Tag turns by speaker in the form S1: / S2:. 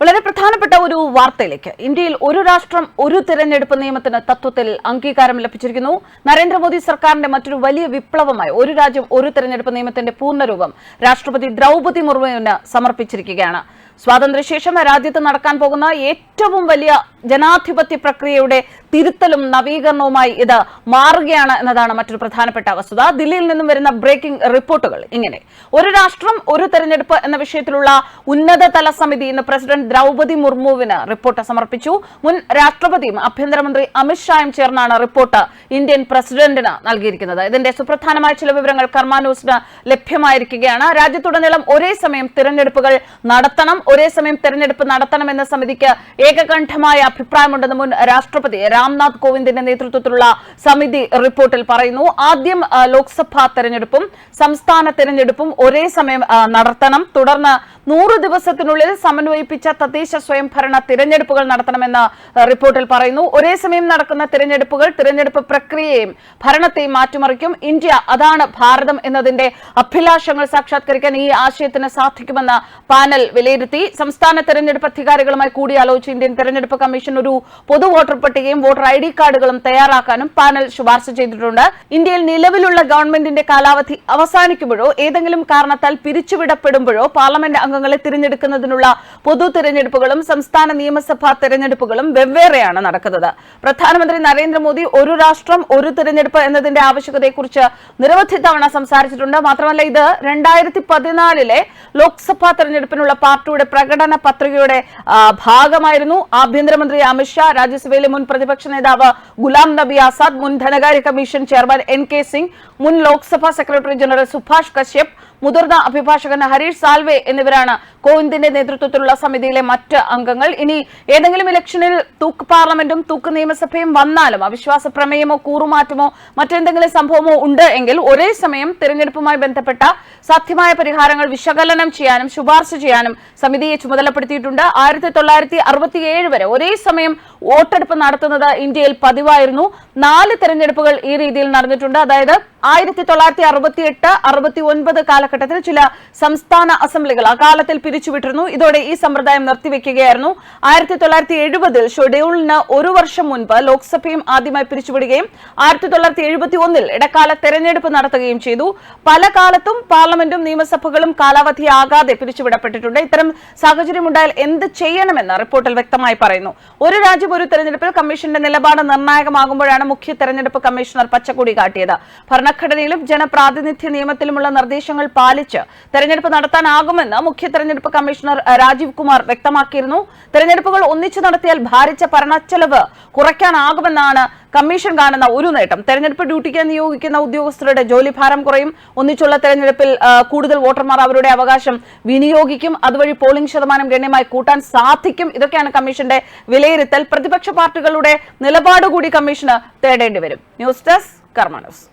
S1: വളരെ പ്രധാനപ്പെട്ട ഒരു വാർത്തയിലേക്ക്. ഇന്ത്യയിൽ ഒരു രാഷ്ട്രം ഒരു തിരഞ്ഞെടുപ്പ് നിയമത്തിന് തത്വത്തിൽ അംഗീകാരം ലഭിച്ചിരിക്കുന്നു. നരേന്ദ്രമോദി സർക്കാരിന്റെ മറ്റൊരു വലിയ വിപ്ലവമായി ഒരു രാജ്യം ഒരു തിരഞ്ഞെടുപ്പ് നിയമത്തിന്റെ പൂർണരൂപം രാഷ്ട്രപതി ദ്രൗപതി മുർമുവിന് സമർപ്പിച്ചിരിക്കുകയാണ്. സ്വാതന്ത്ര്യശേഷം രാജ്യത്ത് നടക്കാൻ പോകുന്ന ഏറ്റവും വലിയ ജനാധിപത്യ പ്രക്രിയയുടെ തിരുത്തലും നവീകരണവുമായി ഇത് മാറുകയാണ് എന്നതാണ് മറ്റൊരു പ്രധാനപ്പെട്ട വസ്തുത. ദില്ലിയിൽ നിന്നും വരുന്ന ബ്രേക്കിംഗ് റിപ്പോർട്ടുകൾ ഇങ്ങനെ ഒരു രാഷ്ട്രം ഒരു തെരഞ്ഞെടുപ്പ് എന്ന വിഷയത്തിലുള്ള ഉന്നതതല സമിതി ഇന്ന് പ്രസിഡന്റ് ദ്രൗപതി മുർമുവിന് റിപ്പോർട്ട് സമർപ്പിച്ചു. മുൻ രാഷ്ട്രപതിയും ആഭ്യന്തരമന്ത്രി അമിത്ഷായും ചേർന്നാണ് റിപ്പോർട്ട് ഇന്ത്യൻ പ്രസിഡന്റിന് നൽകിയിരിക്കുന്നത്. ഇതിന്റെ സുപ്രധാനമായ ചില വിവരങ്ങൾ കർമാന്യൂസിന് ലഭ്യമായിരിക്കുകയാണ്. രാജ്യത്തുടനീളം ഒരേ സമയം തിരഞ്ഞെടുപ്പുകൾ നടത്തണം. ഒരേ സമയം തെരഞ്ഞെടുപ്പ് നടത്തണമെന്ന സമിതിക്ക് ഏകകണ്ഠമായ അഭിപ്രായമുണ്ടെന്ന് മുൻ രാഷ്ട്രപതി രാംനാഥ് കോവിന്ദിന്റെ നേതൃത്വത്തിലുള്ള സമിതി റിപ്പോർട്ടിൽ പറയുന്നു. ആദ്യം ലോക്സഭാ തെരഞ്ഞെടുപ്പും സംസ്ഥാന തെരഞ്ഞെടുപ്പും ഒരേ സമയം നടത്തണം. തുടർന്ന് നൂറ് ദിവസത്തിനുള്ളിൽ സമന്വയിപ്പിച്ച തദ്ദേശ സ്വയംഭരണ തിരഞ്ഞെടുപ്പുകൾ നടത്തണമെന്ന് റിപ്പോർട്ടിൽ പറയുന്നു. ഒരേ സമയം നടക്കുന്ന തിരഞ്ഞെടുപ്പുകൾ തിരഞ്ഞെടുപ്പ് പ്രക്രിയയെയും ഭരണത്തെയും മാറ്റിമറിക്കും. ഇന്ത്യ അതാണ് ഭാരതം എന്നതിന്റെ അഭിലാഷങ്ങൾ സാക്ഷാത്കരിക്കാൻ ഈ ആശയത്തിന് സാധിക്കുമെന്ന് പാനൽ വിലയിരുത്തി. സംസ്ഥാന തെരഞ്ഞെടുപ്പ് അധികാരികളുമായി കൂടിയാലോചിച്ച് ഇന്ത്യൻ തെരഞ്ഞെടുപ്പ് കമ്മീഷൻ ഒരു പൊതു വോട്ടർ പട്ടികയും വോട്ടർ ഐ ഡി കാർഡുകളും തയ്യാറാക്കാനും പാനൽ ശുപാർശ ചെയ്തിട്ടുണ്ട്. ഇന്ത്യയിൽ നിലവിലുള്ള ഗവൺമെന്റിന്റെ കാലാവധി അവസാനിക്കുമ്പോഴോ ഏതെങ്കിലും കാരണത്താൽ പിരിച്ചുവിടപ്പെടുമ്പോഴോ പാർലമെന്റ് അംഗങ്ങളെ തിരഞ്ഞെടുക്കുന്നതിനുള്ള പൊതു തിരഞ്ഞെടുപ്പുകളും സംസ്ഥാന നിയമസഭാ തിരഞ്ഞെടുപ്പുകളും വെവ്വേറെയാണ് നടക്കുന്നത്. പ്രധാനമന്ത്രി നരേന്ദ്രമോദി ഒരു രാഷ്ട്രം ഒരു തിരഞ്ഞെടുപ്പ് എന്നതിന്റെ ആവശ്യകതയെക്കുറിച്ച് നിരവധി തവണ സംസാരിച്ചിട്ടുണ്ട്. മാത്രമല്ല ഇത് രണ്ടായിരത്തി പതിനാലിലെ ലോക്സഭാ തെരഞ്ഞെടുപ്പിനുള്ള പാർട്ടിയുടെ പ്രകടന പത്രികയുടെ ഭാഗമായിരുന്നു. ആഭ്യന്തരമന്ത്രി അമിത്ഷാ രാജ്യസഭയിലെ മുൻ പ്രതിപക്ഷ നേതാവ് ഗുലാം നബി ആസാദ് മുൻ ധനകാര്യ commission chairman N K Singh മുൻ ലോക്സഭാ സെക്രട്ടറി ജനറൽ സുഭാഷ് കശ്യപ് മുതിർന്ന അഭിഭാഷകൻ ഹരീഷ് സാൽവെ എന്നിവരാണ് കോവിന്ദിന്റെ നേതൃത്വത്തിലുള്ള സമിതിയിലെ മറ്റ് അംഗങ്ങൾ. ഇനി ഏതെങ്കിലും ഇലക്ഷനിൽ തൂക്ക് പാർലമെന്റും തൂക്ക് നിയമസഭയും വന്നാലും അവിശ്വാസ പ്രമേയമോ കൂറുമാറ്റമോ മറ്റെന്തെങ്കിലും സംഭവമോ ഉണ്ട് എങ്കിൽ ഒരേ സമയം തിരഞ്ഞെടുപ്പുമായി ബന്ധപ്പെട്ട സാധ്യമായ പരിഹാരങ്ങൾ വിശകലനം ചെയ്യാനും ശുപാർശ ചെയ്യാനും സമിതിയെ ചുമതലപ്പെടുത്തിയിട്ടുണ്ട്. ആയിരത്തി തൊള്ളായിരത്തി വരെ ഒരേ സമയം വോട്ടെടുപ്പ് നടത്തുന്നത് ഇന്ത്യയിൽ പതിവായിരുന്നു. നാല് തെരഞ്ഞെടുപ്പുകൾ ഈ രീതിയിൽ നടന്നിട്ടുണ്ട്. അതായത് ആയിരത്തി തൊള്ളായിരത്തി അറുപത്തി എട്ട് അറുപത്തി ഒൻപത് കാലഘട്ടത്തിൽ ചില സംസ്ഥാന അസംബ്ലികൾ അകാലത്തിൽ പിരിച്ചുവിട്ടിരുന്നു. ഇതോടെ ഈ സമ്പ്രദായം നിർത്തിവെക്കുകയായിരുന്നു. ആയിരത്തി തൊള്ളായിരത്തി എഴുപതിൽ ഷെഡ്യൂളിന് ഒരു വർഷം മുൻപ് ലോക്സഭയും ആദ്യമായി പിരിച്ചുവിടുകയും ആയിരത്തി തൊള്ളായിരത്തി എഴുപത്തി ഒന്നിൽ ഇടക്കാല തെരഞ്ഞെടുപ്പ് നടത്തുകയും ചെയ്തു. പല കാലത്തും പാർലമെന്റും നിയമസഭകളും കാലാവധിയാകാതെ പിരിച്ചുവിടപ്പെട്ടിട്ടുണ്ട്. ഇത്തരം സാഹചര്യമുണ്ടായാൽ എന്ത് ചെയ്യണമെന്ന് റിപ്പോർട്ടിൽ വ്യക്തമായി പറയുന്നു. ഒരു രാജ്യം ഒരു തെരഞ്ഞെടുപ്പിൽ കമ്മീഷന്റെ നിലപാട് നിർണായകമാകുമ്പോഴാണ് മുഖ്യ തെരഞ്ഞെടുപ്പ് കമ്മീഷണർ പച്ചക്കൊടി കാട്ടിയത്. ഭരണഘടനയിലും ജനപ്രാതിനിധ്യ നിയമത്തിലുമുള്ള നിർദ്ദേശങ്ങൾ പാലിച്ച് തെരഞ്ഞെടുപ്പ് നടത്താനാകുമെന്ന് മുഖ്യ തെരഞ്ഞെടുപ്പ് കമ്മീഷണർ രാജീവ് കുമാർ വ്യക്തമാക്കിയിരുന്നു. തെരഞ്ഞെടുപ്പുകൾ ഒന്നിച്ചു നടത്തിയാൽ ഭാരിച്ച ഭരണച്ചെലവ് കുറയ്ക്കാനാകുമെന്നാണ് കമ്മീഷൻ കാണുന്ന ഒരു നേട്ടം. തെരഞ്ഞെടുപ്പ് ഡ്യൂട്ടിക്ക് നിയോഗിക്കുന്ന ഉദ്യോഗസ്ഥരുടെ ജോലിഭാരം കുറയും. ഒന്നിച്ചുള്ള തെരഞ്ഞെടുപ്പിൽ കൂടുതൽ വോട്ടർമാർ അവരുടെ അവകാശം വിനിയോഗിക്കും. അതുവഴി പോളിംഗ് ശതമാനം ഗണ്യമായി കൂട്ടാൻ സാധിക്കും. ഇതൊക്കെയാണ് കമ്മീഷന്റെ വിലയിരുത്തൽ. പ്രതിപക്ഷ പാർട്ടികളുടെ നിലപാട് കൂടി കമ്മീഷന് തേടേണ്ടി വരും. News desk Karma news.